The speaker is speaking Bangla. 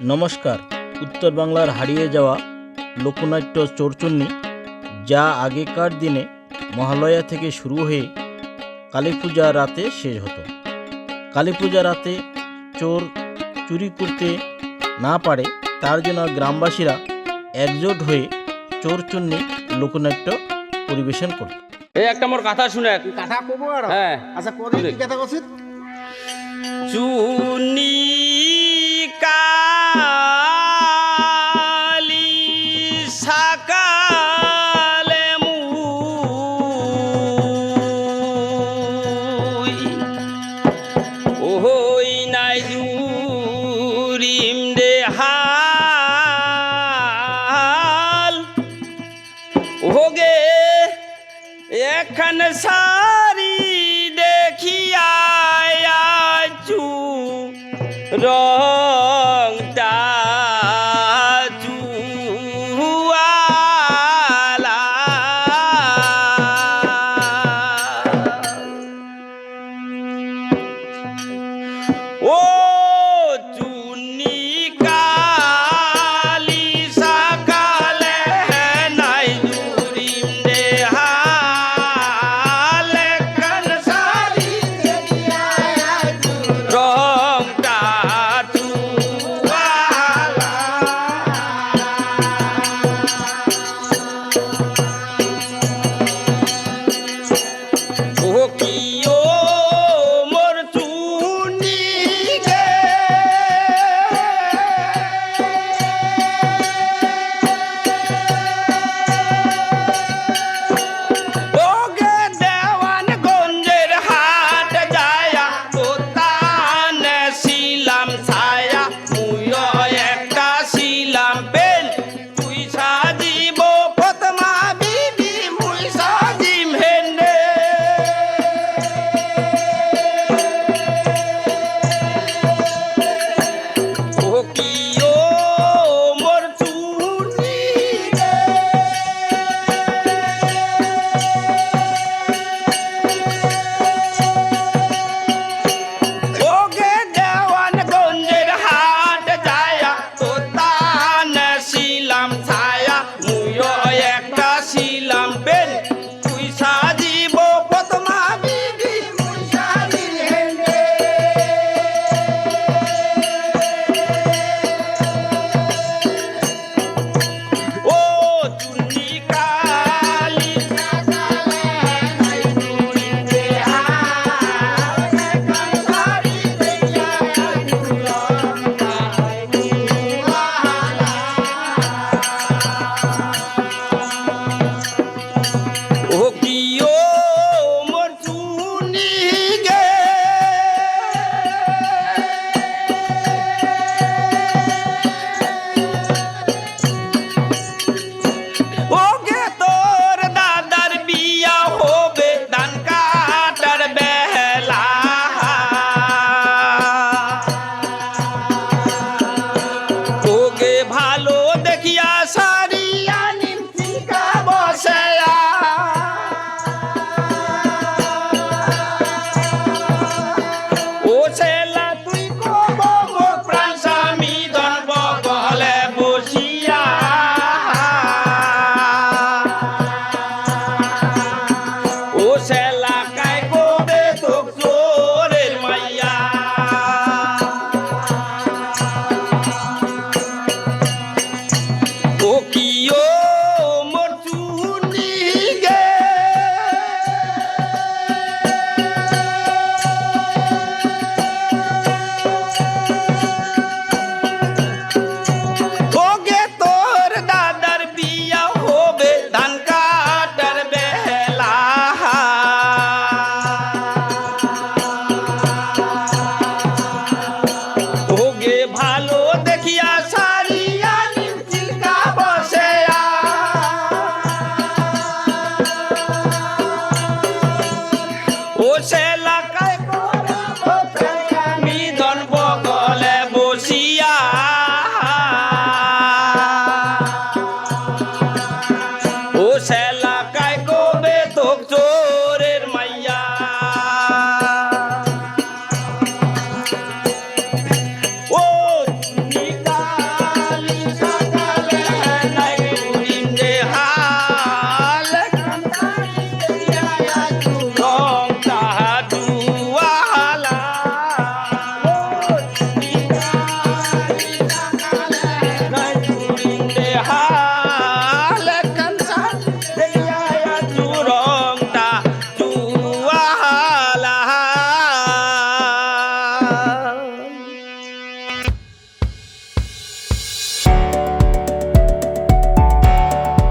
নমস্কার। উত্তর বাংলার হারিয়ে যাওয়া লোকনাট্য চোরচুন্নি যা আগেকার দিনে মহালয়া থেকে শুরু হয়ে কালী পূজা রাতে শেষ হতো। কালী পূজা রাতে চোর চুরি করতে না পারে তার জন্য গ্রামবাসীরা একজোট হয়ে চোরচন্নি লোকনাট্য পরিবেশন করত। এই একটা মোর কথা শুনে কথা আর? হ্যাঁ। আচ্ছা কথা কছিস চুনি কা हाल हो गए एखन सारी देखिया चू रह